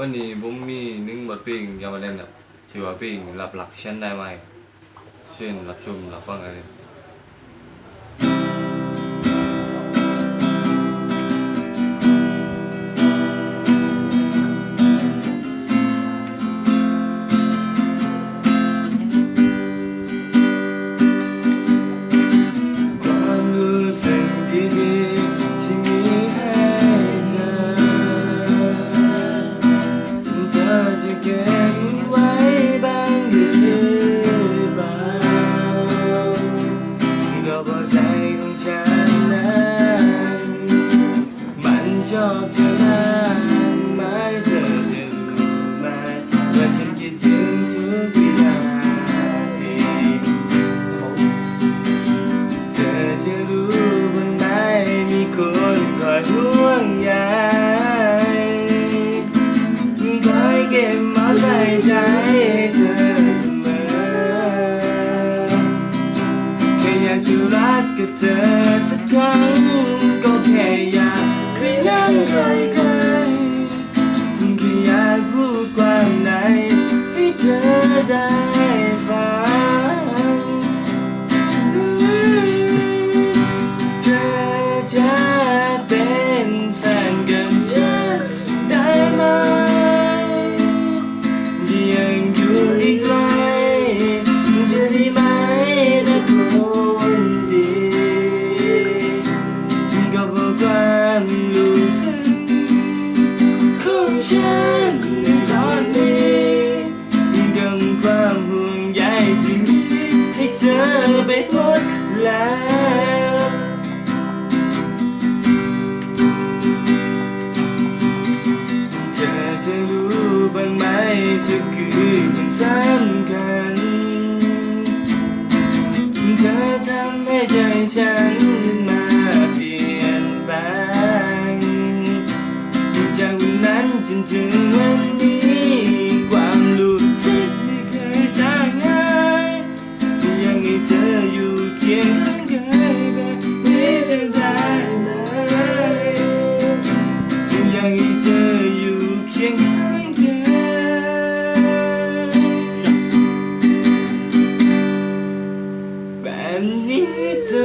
วันนี้ผมมีหนึ่งบทเพลงอยากมาเล่นครับชื่อว่าเพลงหลับหลักเช่นได้ไหมเช่นรับชมรับฟังกัน จะเก็บไว้บ้างหรือเปล่าก็เพราะใจของฉันนั้นมันชอบเธอมากไหมเธอจะรู้ไหมว่าฉันคิดถึงทุกวินาทีเธอจะรู้บ้างไหมมีคนคอยห่วงใย เธอเสมอแค่อยากจะรักกับเธอสักครั้งก็แค่อยากไปนั่งใกล้ๆแค่อยากพูดความในให้เธอได้ ฉันในตอนนี้กับความห่วงใยที่มีให้เธอไปหมดแล้วเธอจะรู้บ้างไหมเธอคือคนสำคัญ ถึงวันนี้ความรู้สึกไม่เคยจางหายยังให้เธออยู่เคียงข้างกายแบบนี้จะได้ไหมยังให้เธออยู่เคียงข้างกายแบบนี้จะ